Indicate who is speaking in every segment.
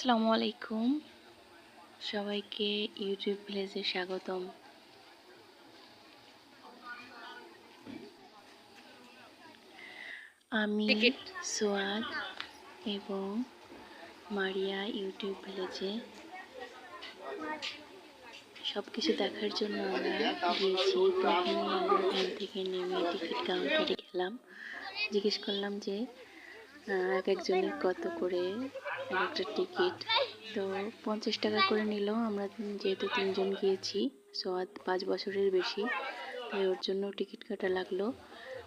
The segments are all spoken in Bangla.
Speaker 1: আসসালামু আলাইকুম। সবাইকে ইউটিউব ভিলেজে স্বাগতম। আমি সোয়াদ এবং মারিয়া ইউটিউব ভিলেজে সব কিছু দেখার জন্য আমরা গিয়েছি। প্রথমে আমরা ঘুম থেকে নেমে টিকিট কাউন্টারে গেলাম। জিজ্ঞেস করলাম যে এক একজনের কত করে এক একটা টিকিট? তো পঞ্চাশ টাকা করে নিল। আমরা যেহেতু তিনজন গিয়েছি সোয়াদ পাঁচ বছরের বেশি তাই ওর জন্য টিকিট কাটা লাগল।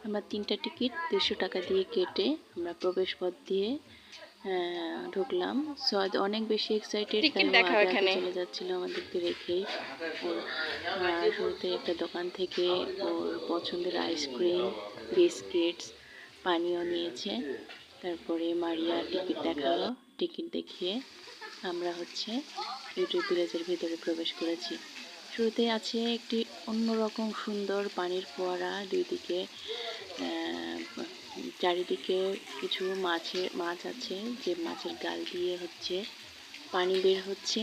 Speaker 1: আমরা তিনটা টিকিট দেড়শো টাকা দিয়ে কেটে আমরা প্রবেশ পথ দিয়ে ঢুকলাম। সোয়াদ অনেক বেশি এক্সাইটেড
Speaker 2: এখানে।
Speaker 1: চলে যাচ্ছিল আমাদেরকে ওর আহ, শুরুতে একটা দোকান থেকে ওর পছন্দের আইসক্রিম বিস্কিটস পানীয় নিয়েছে। তারপরে মারিয়া টিকিট দেখাল। টিকিট দেখিয়ে আমরা হচ্ছে ইউটিউব ভিলেজের ভিতরে প্রবেশ করেছি। শুরুতে আছে একটি অন্যরকম সুন্দর পানির ফোয়ারা দুই দিকে চারিদিকে কিছু মাছের মাছ আছে যে মাছের গাল দিয়ে হচ্ছে পানি বের হচ্ছে।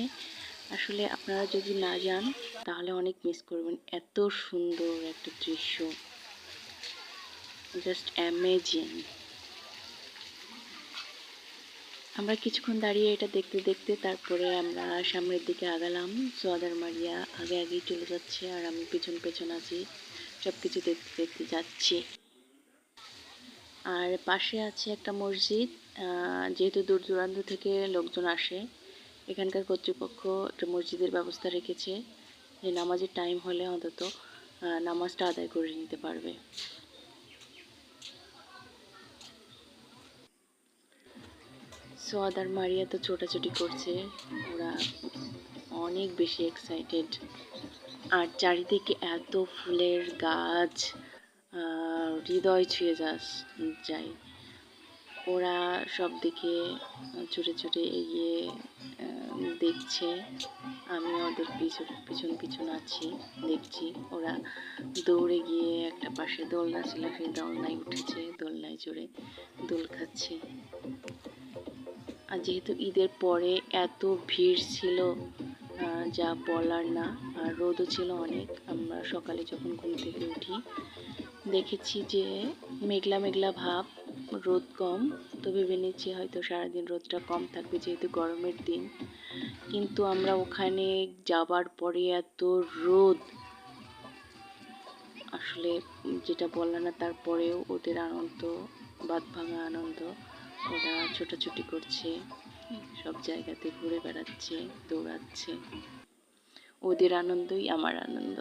Speaker 1: আসলে আপনারা যদি না যান, তাহলে অনেক মিস করবেন। এত সুন্দর একটা দৃশ্য। জাস্ট অ্যামেজিং আমরা কিছুক্ষণ দাঁড়িয়ে এটা দেখতে দেখতে তারপরে আমরা সামনের দিকে আগালাম। সোয়াদার মারিয়া আগে আগেই চলে যাচ্ছে আর আমি পেছন পেছন আছি সব কিছু দেখতে দেখতে যাচ্ছি। আর পাশে আছে একটা মসজিদ যেহেতু দূর দূরান্ত থেকে লোকজন আসে, এখানকার কর্তৃপক্ষ একটা মসজিদের ব্যবস্থা রেখেছে যে নামাজের টাইম হলে অন্তত নামাজটা আদায় করে নিতে পারবে। সোয়াদ আর মারিয়া তো ছোটাছুটি করছে। ওরা অনেক বেশি এক্সাইটেড আর চারিদিকে এত ফুলের গাছ হৃদয় ছুঁয়ে যাস যায় ওরা সব দিকে ছুটে ছুটে এগিয়ে দেখছে। আমি ওদের পিছন পিছন পিছন আছি, দেখছি। ওরা দৌড়ে গিয়ে একটা পাশে দোলনা ছিল, সেই দোলনায় উঠেছে, দোলনায় চড়ে দোল খাচ্ছে। আর যেহেতু ঈদের পরে এত ভিড় ছিল যা বলার না, আর রোদও ছিল অনেক, আমরা সকালে যখন ঘুম থেকে উঠি, দেখেছি যে মেঘলা মেঘলা ভাব, রোদ কম তো ভেবে নিচ্ছি হয়তো সারাদিন রোদটা কম থাকবে যেহেতু গরমের দিন। কিন্তু আমরা ওখানে যাবার পরে এত রোদ, আসলে যেটা বললাম না, তারপরেও ওদের আনন্দ বাদ ভাঙা আনন্দ ওরা ছোটাছুটি করছে, সব জায়গাতে ঘুরে বেড়াচ্ছে, দৌড়াচ্ছে। ওদের আনন্দই আমার আনন্দ।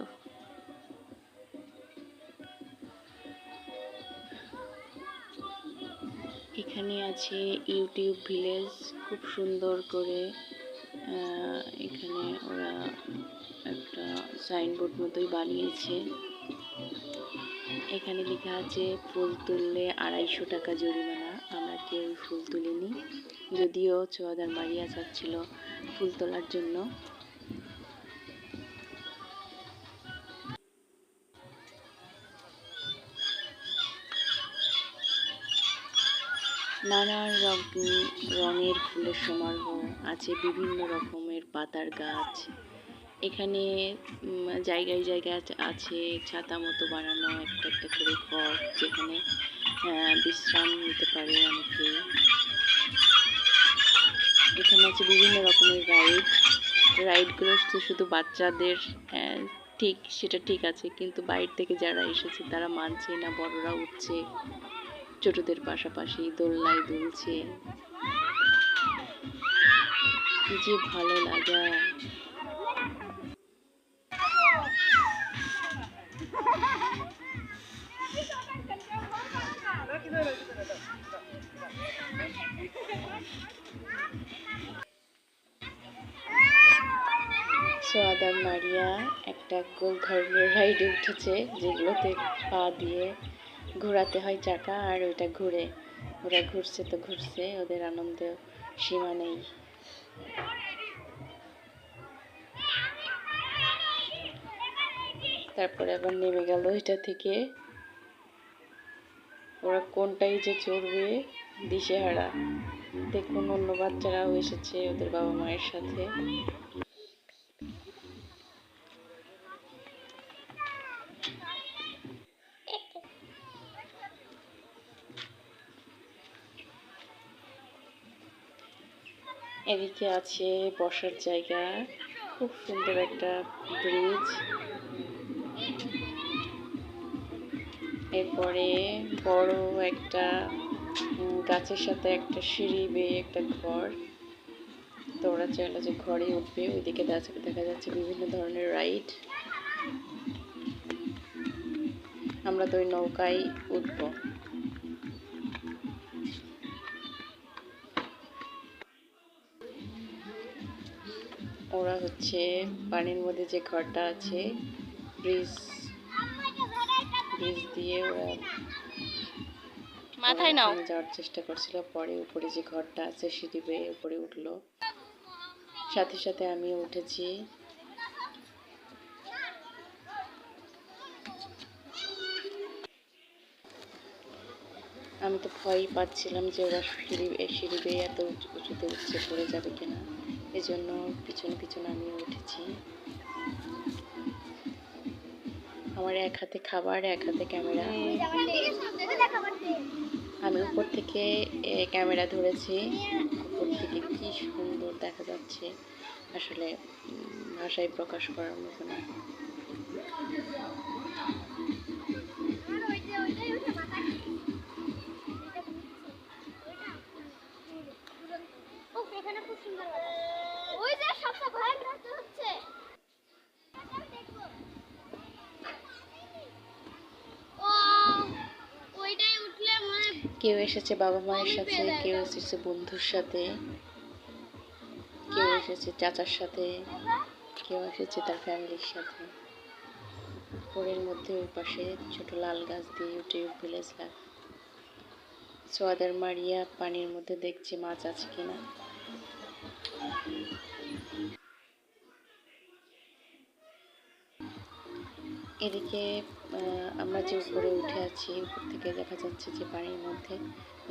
Speaker 1: এখানে আছে ইউটিউব ভিলেজ, খুব সুন্দর করে এখানে ওরা একটা সাইনবোর্ড মতোই বানিয়েছে। এখানে লেখা আছে ফুল তুললে আড়াইশো টাকা জরিমানা। যদিও চোয়াদার মারিয়া যাচ্ছিল ফুল তোলার জন্য। নানান রঙ রঙের ফুলের সমারোহ আছে, বিভিন্ন রকমের পাতার গাছ। এখানে জায়গায় জায়গায় আছে- ছাতা মতো বানানো, একটা একটা করে ঘর যেখানে বিশ্রাম নিতে পারে অনেকে। এখানে আছে বিভিন্ন রকমের রাইড রাইডগুলো শুধু বাচ্চাদের আহ, ঠিক সেটা ঠিক আছে। কিন্তু বাইরে থেকে যারা এসেছে তারা মানছে না বড়রা উঠছে। ছোটদের পাশাপাশি দোলনায় দুলছে। যে ভালো লাগা। সোয়াদার মারিয়া? একটা গোল ধরনের রাইডে উঠেছে, যেগুলোতে পা দিয়ে ঘোরাতে হয় চাকা আর ওইটা ঘুরে। ওরা ঘুরছে তো ঘুরছে, ওদের আনন্দ সীমা নেই। তারপরে আবার নেমে গেল এটা থেকে। ওরা কোনটাই যে চড়বে, দিশেহারা। দেখুন অন্য বাচ্চারাও এসেছে ওদের বাবা মায়ের সাথে। এদিকে আছে, বসার জায়গা। খুব সুন্দর একটা ব্রিজ এরপরে বড় একটা গাছের সাথে একটা সিঁড়ি বেয়ে একটা ঘর। তো ওরা যে ঘরে উঠবে, ওইদিকে দেখা দেখা যাচ্ছে বিভিন্ন ধরনের রাইড আমরা তো ওই নৌকায় উঠবো। হচ্ছে পানির মধ্যে যে ঘরটা আছে ব্রিজ ব্রিজ দিয়ে ওরা
Speaker 2: মাথায় নাও।
Speaker 1: যাওয়ার চেষ্টা করছিল পরে উপরে যে ঘরটা আছে সিঁড়ি বেয়ে উপরে উঠল। সাথে সাথে আমিও উঠেছি। আমি তো ভয়ই পাচ্ছিলাম যে ওরা সিঁড়ি সিঁড়ি বেয়ে এত উঁচু- উঁচুতে উঠছে পড়ে যাবে কিনা। এই পিছন পিছন আমি উঠেছি। আমার এক হাতে খাবার, এক হাতে ক্যামেরা। আমি উপর থেকে ক্যামেরা ধরেছি। উপর থেকে কি সুন্দর দেখা যাচ্ছে। আসলে ভাষায় প্রকাশ করার মতো না। কেউ এসেছে বাবা মায়ের সাথে, কেউ এসেছে বন্ধুর সাথে, কেউ এসেছে চাচার সাথে, কেউ এসেছে তার ফ্যামিলির সাথে। পুকুরের মধ্যে ওই পাশে ছোট লাল গাছ দিয়ে উঠে ভিলেজ লাগ সোয়াদের মারিয়া পানির মধ্যে দেখছে মাছ আছে কিনা। এদিকে আমরা যে উপরে উঠে আছি উপর থেকে দেখা যাচ্ছে যে পানির মধ্যে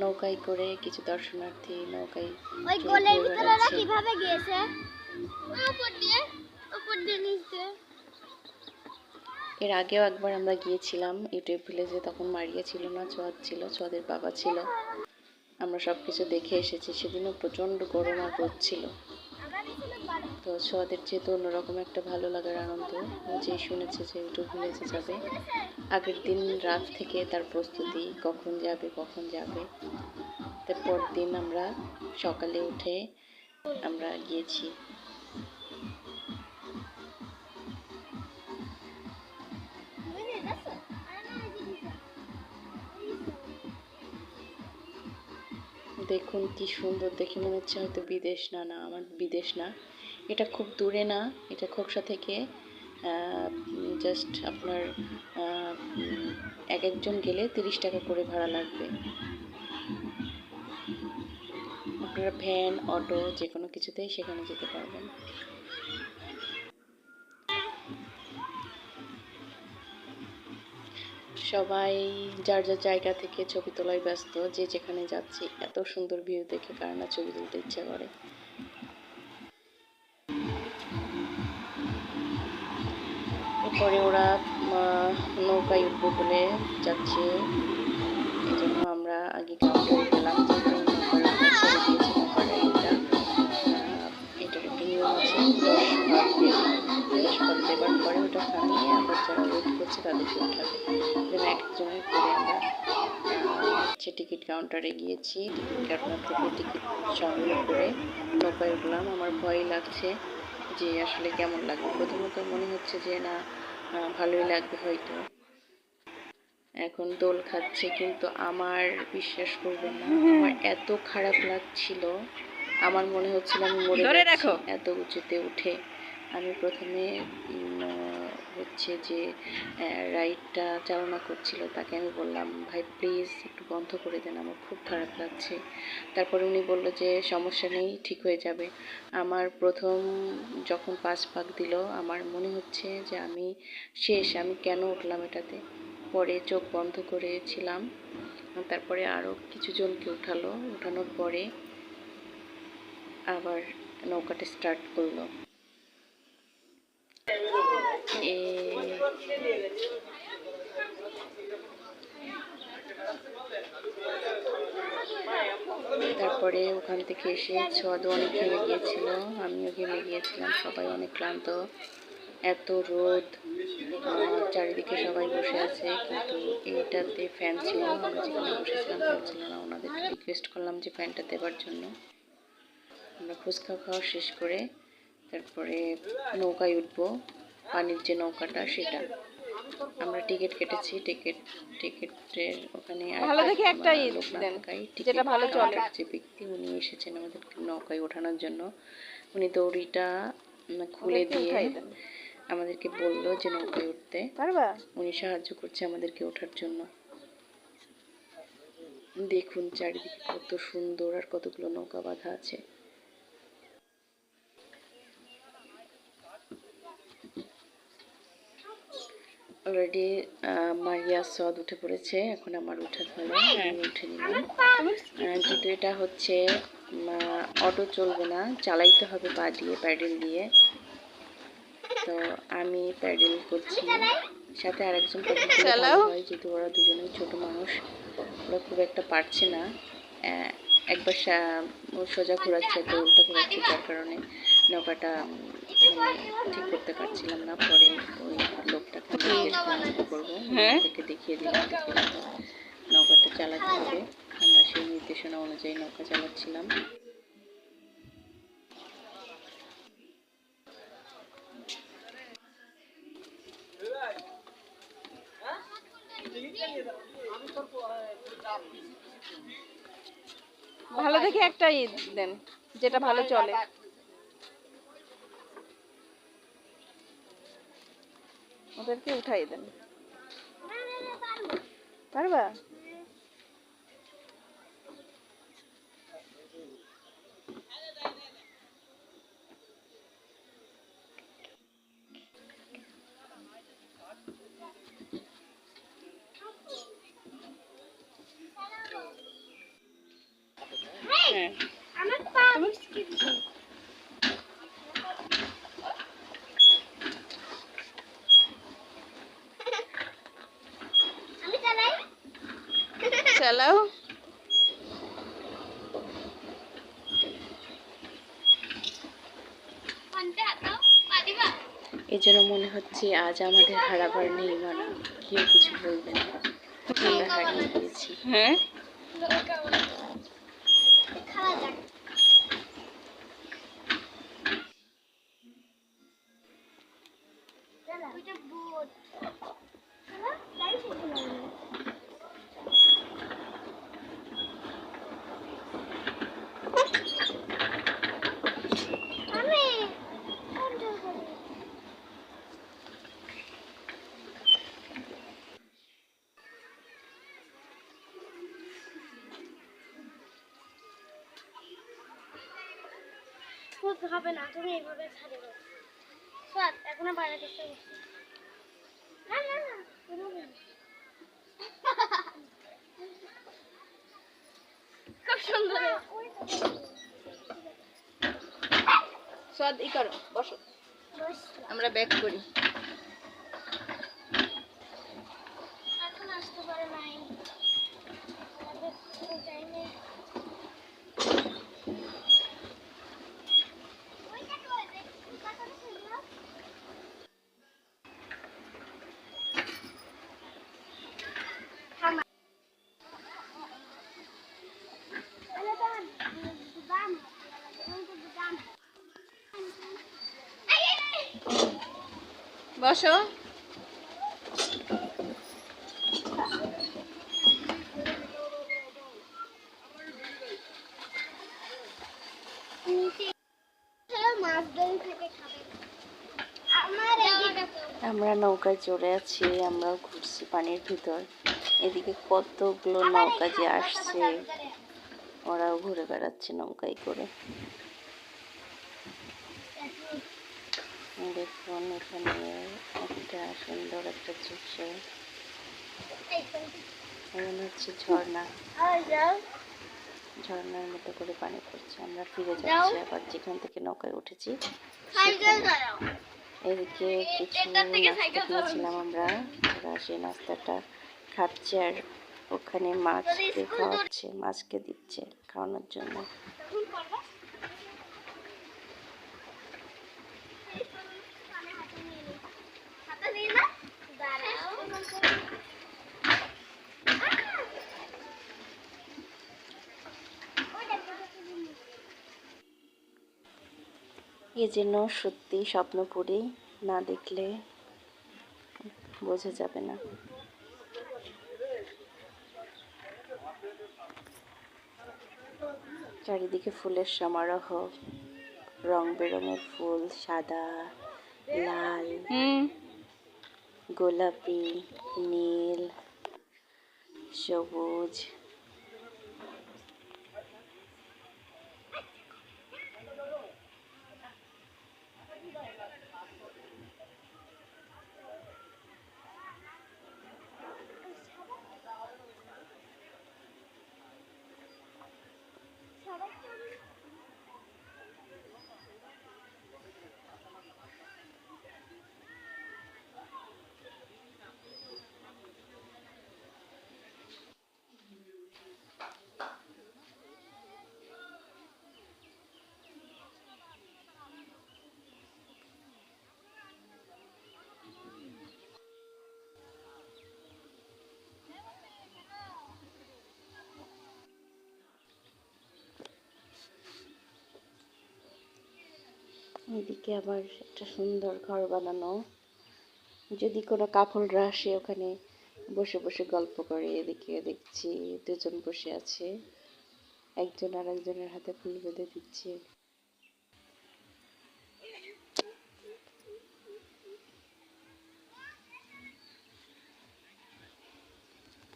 Speaker 1: নৌকায় করে কিছু দর্শনার্থী নৌকায়
Speaker 3: কীভাবে গিয়েছে? উপর দিয়ে উপর দিয়ে নিচ। দিয়ে
Speaker 1: এর আগেও একবার আমরা গিয়েছিলাম ইউটিউব ভিলেজে তখন মারিয়া ছিল না চোয়াদ ছিল চোয়াদের বাবা ছিল। আমরা সব কিছু দেখে এসেছি সেদিনও প্রচণ্ড গরম আর রোদ ছিল। তো সোয়াদের যেহেতু অন্যরকম একটা ভালো লাগার আনন্দ যে শুনেছে যে ইউটিউব ভিলেজে যাবে। আগের দিন রাত থেকে তার প্রস্তুতি, কখন যাবে কখন যাবে। তারপর দিন আমরা সকালে উঠে আমরা গিয়েছি। দেখুন কি সুন্দর, দেখে মনে হচ্ছে হয়তো বিদেশ, না না, আমার বিদেশ না। এটা খুব দূরে না, এটা খোকসা থেকে জাস্ট আপনার এক একজন গেলে তিরিশ টাকা করে ভাড়া লাগবে। আপনারা ভ্যান, অটো যে কোনো কিছুতেই সেখানে যেতে পারবেন। সবাই যার যার জায়গা থেকে ছবি তোলায় ব্যস্ত, যে যেখানে যাচ্ছে, এত সুন্দর ভিউ দেখে কার না ছবি তুলতে ইচ্ছা করে। এরপরে ওরা নৌকায় উঠবো বলে যাচ্ছে। এই জন্য আমরা আগে কাউন্টারে গেলাম এটার নিয়ম আছে পরে ওটা যারা করছে তাদেরকে করে আমরা টিকিট কাউন্টারে গিয়েছি। টিকিট কাউন্টার থেকে টিকিট সংগ্রহ করে নৌকায় উঠলাম। আমার ভয় লাগছে যে আসলে কেমন লাগবে? প্রথমত মনে হচ্ছে যে না ভালোই লাগবে হয়তো। এখন দোল খাচ্ছে কিন্তু আমার বিশ্বাস করবেন না। আমার এত খারাপ লাগছিল আমার মনে হচ্ছিল আমি মরে
Speaker 2: ধরে রাখো।
Speaker 1: এত উঁচুতে উঠে আমি প্রথমে হচ্ছে যে রাইডটা চালনা করছিল, তাকে আমি বললাম, ভাই প্লিজ একটু বন্ধ করে দেন, আমার খুব খারাপ লাগছে। তারপরে উনি বলল যে, সমস্যা নেই, ঠিক হয়ে যাবে। আমার প্রথম যখন পাঁচ পাক দিল, আমার মনে হচ্ছে যে, আমি শেষ, আমি কেন উঠলাম এটাতে? পরে চোখ বন্ধ করেছিলাম, তারপরে আরও কিছু জনকে উঠালো, উঠানোর পরে আবার নৌকাটা স্টার্ট করল। তারপরে ওখান থেকে এসে ছোঁয়াদও অনেক ঘেমে গিয়েছিল, আমিও ঘেমে গিয়েছিলাম, সবাই অনেক ক্লান্ত। এত রোদ চারিদিকে সবাই বসে আছে, কিন্তু এইটাতে ফ্যান ছিল আমরা যেখানে বসেছিলাম ফ্যান ছিল না, ওনাদেরকে রিকোয়েস্ট করলাম যে ফ্যানটা দেওয়ার জন্য। আমরা ফুচকা খাওয়া শেষ করে তারপরে নৌকায় উঠবো। পানির যে নৌকাটা সেটা। আমরা টিকিট কেটেছি টিকিট টিকিটের ওখানে
Speaker 2: ভালো দেখে একটা ই
Speaker 1: লোক না
Speaker 2: দেন,
Speaker 1: থাকায়
Speaker 2: যেটা ভালো চলে।
Speaker 1: যে ব্যক্তি উনি এসেছেন আমাদের নৌকায় ওঠানোর জন্য উনি দড়িটা খুলে দিয়ে আমাদেরকে বলল যে নৌকায় উঠতে।
Speaker 2: পারবা?
Speaker 1: উনি সাহায্য করছে আমাদেরকে ওঠার জন্য। দেখুন চারিদিকে কত সুন্দর আর কতগুলো নৌকা বাঁধা আছে। অলরেডি মারিয়া সদ উঠে পড়েছে। এখন আমার উঠার ফলে আমি উঠে নিলাম যেহেতু এটা হচ্ছে অটো চলবে না চালাইতে হবে পা দিয়ে প্যাডেল দিয়ে। তো আমি প্যাডেল করছি। সাথে আরেকজন হয় যেহেতু ওরা দুজনেই ছোট মানুষ। ওরা খুব একটা পারছে না। একবার সোজা ঘোরাচ্ছে একবার উল্টা ঘোরাচ্ছে যার কারণে। নৌকাটা ঠিক করতে পারছিলাম না পরে ওই লোকটাকে কি করব?
Speaker 2: হ্যাঁ।
Speaker 1: দেখিয়ে দিলাম। নৌকাটা চালাতে হবে। আমরা সেই নির্দেশনা অনুযায়ী নৌকা চালাচ্ছিলাম।
Speaker 2: ভালো দেখে একটা ই দেন যেটা ভালো চলে। ওদেরকে উঠাই দেন। পারবা? হ্যাঁ
Speaker 3: আমার পা আমি চালাই
Speaker 2: চালাও
Speaker 3: পান্তে হাতাও পা দিবা
Speaker 1: এই জন্য হচ্ছে আজ আমাদের হারাবার নেই মানা কেউ কিছু বলবে না। আমরা হারিয়ে দিয়েছি
Speaker 2: হ্যাঁ?
Speaker 3: খুব হবে না তুমি এইভাবে ছাড়ে সাত এখন বাইরে দেখতে বসছি না। না না। খুব সুন্দর।
Speaker 2: সাদ ই করো বসো। আমরা ব্যাক করি
Speaker 3: এখন আসতে পারে নাই আমাদের কোনো টাইমে ওইটা করে দে কাটাতে ছিল থামা তাহলে তো দাম দাম এই এই, এই
Speaker 2: বসো।
Speaker 3: আমার
Speaker 1: আমরা নৌকায় চড়ে আছি আমরাও ঘুরছি পানির ভিতর। এদিকে কতগুলো নৌকা যে আসছে ওরাও ঘুরে বেড়াচ্ছে নৌকায় করে। দেখুন এখানে একটা সুন্দর একটা দৃশ্য। এমন হচ্ছে ঝর্ণা। ঝর্ণার মতো করে পানি পড়ছে। আমরা ফিরে। যাচ্ছি আবার যেখান থেকে নৌকায় উঠেছি এদিকে কিছু নাস্তা খেয়েছিলাম আমরা। সেই নাস্তাটা খাচ্ছে আর ওখানে মাছকে খাওয়াচ্ছে মাছকে দিচ্ছে খাওয়ানোর জন্য
Speaker 3: তখন করবা হাতে নিয়ে না দাঁড়াও
Speaker 1: এ যেন সত্যি স্বপ্ন স্বপ্নপুরী না দেখলে বোঝা যাবে না। চারিদিকে ফুলের সমারোহ রং বেরঙের ফুল সাদা লাল গোলাপি নীল সবুজ এদিকে আবার একটা সুন্দর ঘর বানানো। যদি কোনো কাপড়রা আসে ওখানে বসে বসে গল্প করে এদিকে দেখছি দুজন বসে আছে। একজন আর একজনের হাতে ফুল বেঁধে দিচ্ছে।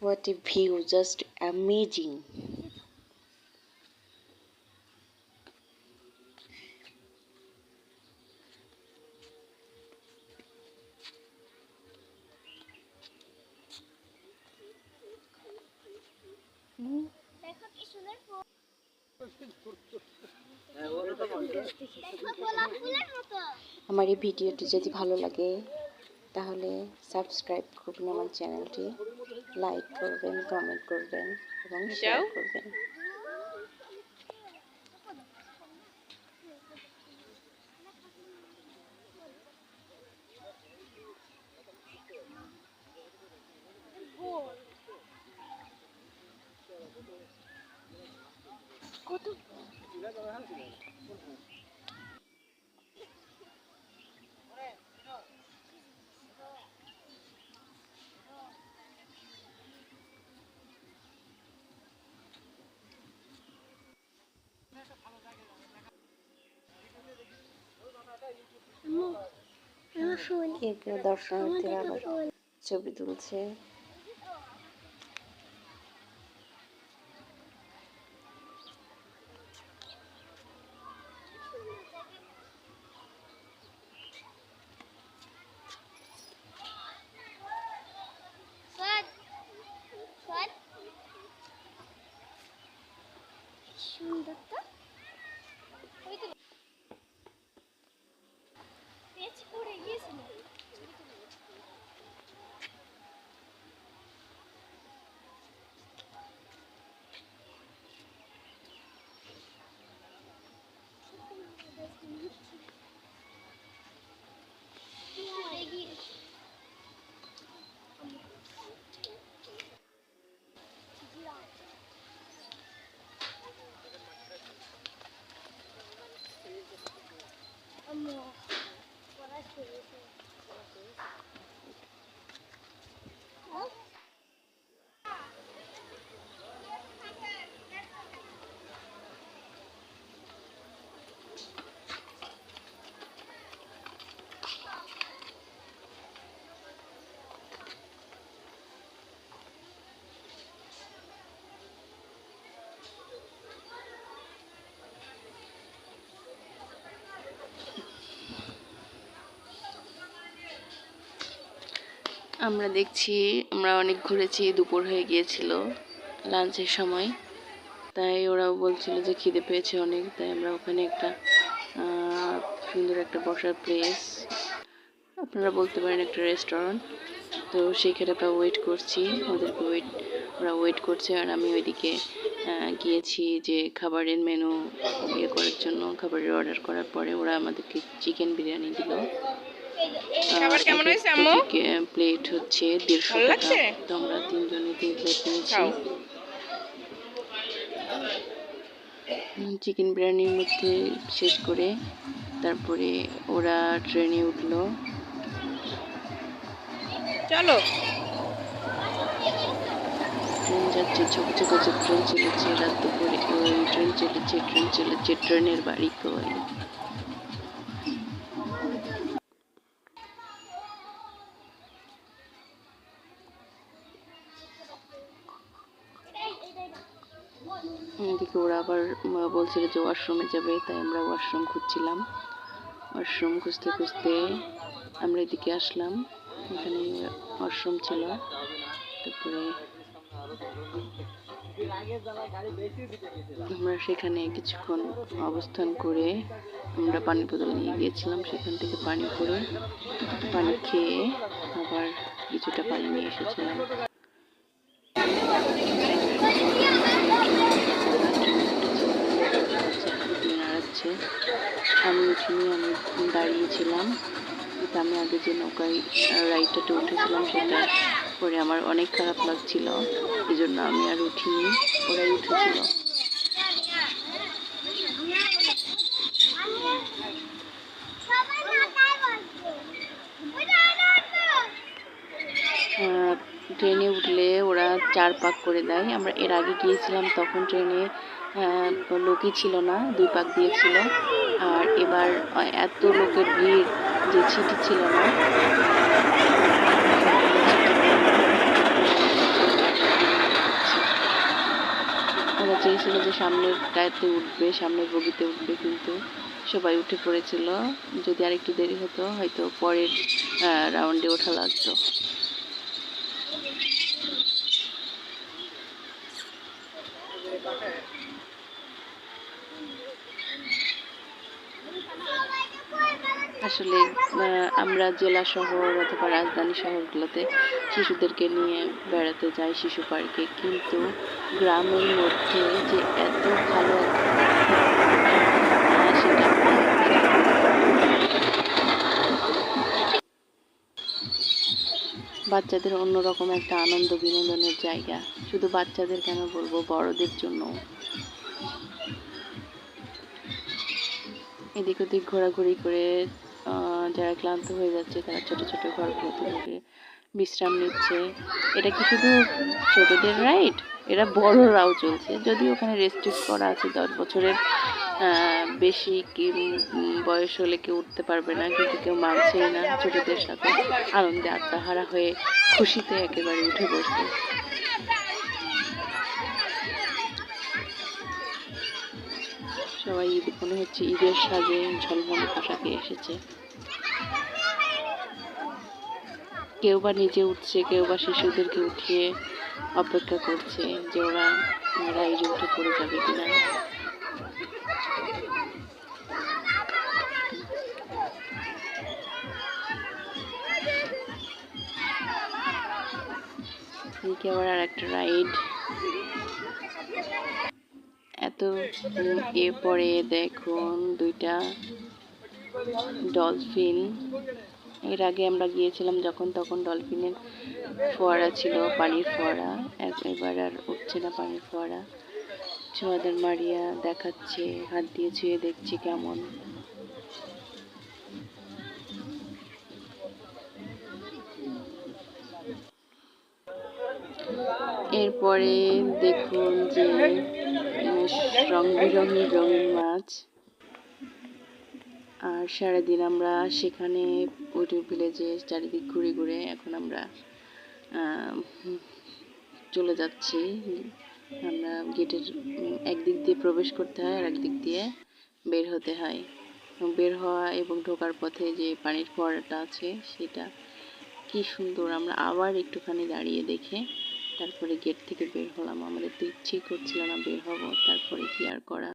Speaker 1: What a view, just amazing. Hmm.
Speaker 3: দেখো কি সুন্দর ফুল দেখো গোলাপ ফুলের মতো
Speaker 1: আমার এই ভিডিওটি যদি ভালো লাগে তাহলে সাবস্ক্রাইব করবেন আমার চ্যানেলটি লাইক করবেন কমেন্ট করবেন এবং শেয়ার। করবেন
Speaker 3: কত
Speaker 1: ছবি তুলছে।
Speaker 3: সুন্দর তো ওই তো পেছ পড়ে গিয়েছিল
Speaker 1: আমরা দেখছি, আমরা অনেক ঘুরেছি, দুপুর হয়ে গিয়েছিল লাঞ্চের সময়। তাই ওরাও বলছিল যে খিদে পেয়েছে অনেক, তাই আমরা ওখানে একটা সুন্দর একটা বসার প্লেস আপনারা বলতে পারেন একটা রেস্টুরেন্ট তো সেইখানে আমরা ওয়েট করছি, ওদেরকে ওয়েট ওরা ওয়েট করছে আর আমি ওইদিকে গিয়েছি যে খাবারের মেনু ইয়ে করার জন্য, খাবারের অর্ডার করার পরে ওরা আমাদেরকে চিকেন বিরিয়ানি দিল।
Speaker 2: খাবার কেমন হয়েছে আম্মু?
Speaker 1: প্লেট হচ্ছে দেড়শো টাকা। তো আমরা তিনজনে তিন প্লেট নিয়েছি। চিকেন বিরিয়ানির মধ্যে শেষ করে তারপরে ওরা ট্রেনে উঠল।
Speaker 2: চলো।
Speaker 1: ট্রেন যাচ্ছে ছোট ছোট যে ট্রেন চলেছে রাত দুপুরে ট্রেন চলেছে ট্রেন চলেছে ট্রেনের বাড়ি। কই বলছিল যে ওয়াশরুমে যাবে, তাই আমরা ওয়াশরুম খুঁজছিলাম। ওয়াশরুম খুঁজতে খুঁজতে আমরা এদিকে আসলাম, এখানে ওয়াশরুম ছিল। তারপরে আমরা সেখানে কিছুক্ষণ অবস্থান করে আমরা পানি বোতল নিয়ে গিয়েছিলাম, সেখান থেকে পানি করে পানি খেয়ে আবার কিছুটা পানি নিয়ে এসেছিলাম। উঠিনি আমি দাঁড়িয়েছিলাম কিন্তু আমি আগে যে নৌকায় রাইডটাতে উঠেছিলাম, সেটা পরে আমার অনেক খারাপ লাগছিল। এই জন্য আমি আর উঠিনি, ওরাই উঠেছিল। ট্রেনে উঠলে ওরা চার পাক করে দেয়। আমরা এর আগে গিয়েছিলাম, তখন ট্রেনে লোকই ছিল না, দুই পাক দিয়েছিল আর এবার এত লোকের ভিড় যে ছিটি ছিল না। ওরা চেয়েছিল যে সামনের টায়াতে উঠবে, সামনের বগিতে উঠবে, কিন্তু সবাই উঠে পড়েছিল। যদি আর একটু দেরি হতো, হয়তো পরের রাউন্ডে ওঠা লাগতো। আসলে আমরা জেলা শহর অথবা রাজধানী শহরগুলোতে শিশুদেরকে নিয়ে বেড়াতে যাই, শিশু পার্কে। কিন্তু গ্রামের মধ্যে যে এত ভালো সেটা বাচ্চাদের অন্যরকম একটা আনন্দ বিনোদনের জায়গা। শুধু বাচ্চাদের কেন বলব, বড়দের জন্য এদিক ওদিক ঘোরাঘুরি করে যারা ক্লান্ত হয়ে যাচ্ছে, তারা ছোট ছোট ঘরগুলোতে ঢুকে বিশ্রাম নিচ্ছে। এটা কি শুধু ছোটদের রাইড এরা বড়রাও চলছে। যদিও ওখানে রেস্ট্রিক্ট করা আছে দশ বছরের বেশি কি বয়স হলে কেউ উঠতে পারবে না, কিন্তু কেউ মানছেই না। ছোটদের সাথে আনন্দে আত্মাহারা হয়ে খুশিতে একেবারে উঠে পড়ছে সবাই ঈদ, মনে হচ্ছে ঈদের সাজে ঝলমলে পোশাকে এসেছে। কেউ বা নিজে উঠছে, কেউ বা শিশুদেরকে উঠিয়ে অপেক্ষা করছে যে ওরা রাইডে উঠে পড়ে যাবে কিনা। এদিকে আবার আর একটা রাইড। এত উম, এ পরে দেখুন দুইটা ডলফিন। এর আগে আমরা গিয়েছিলাম যখন তখন ডলফিনের ফোয়ারা ছিল পানির ফোয়ারা। এবার আর উঠছে না পানির ফোয়ারা। ছোঁয়াদের মারিয়া দেখাচ্ছে হাত দিয়ে ছুঁয়ে দেখছি কেমন। এরপরে দেখুন যে উম, রং বেরঙের রঙিন মাছ। আর সারাদিন আমরা সেখানে ওইটু ভিলেজে চারিদিক ঘুরে ঘুরে এখন আমরা চলে যাচ্ছি। আমরা গেটের একদিক দিয়ে প্রবেশ করতে হয় আর একদিক দিয়ে বের হতে হয়। বের হওয়া এবং ঢোকার পথে যে পানির ফোয়ারাটা আছে সেটা কি সুন্দর। আমরা আবার একটুখানি দাঁড়িয়ে দেখে তারপরে গেট থেকে বের হলাম। আমাদের তো ইচ্ছেই করছিল না বের হব, তারপরে কি আর করা?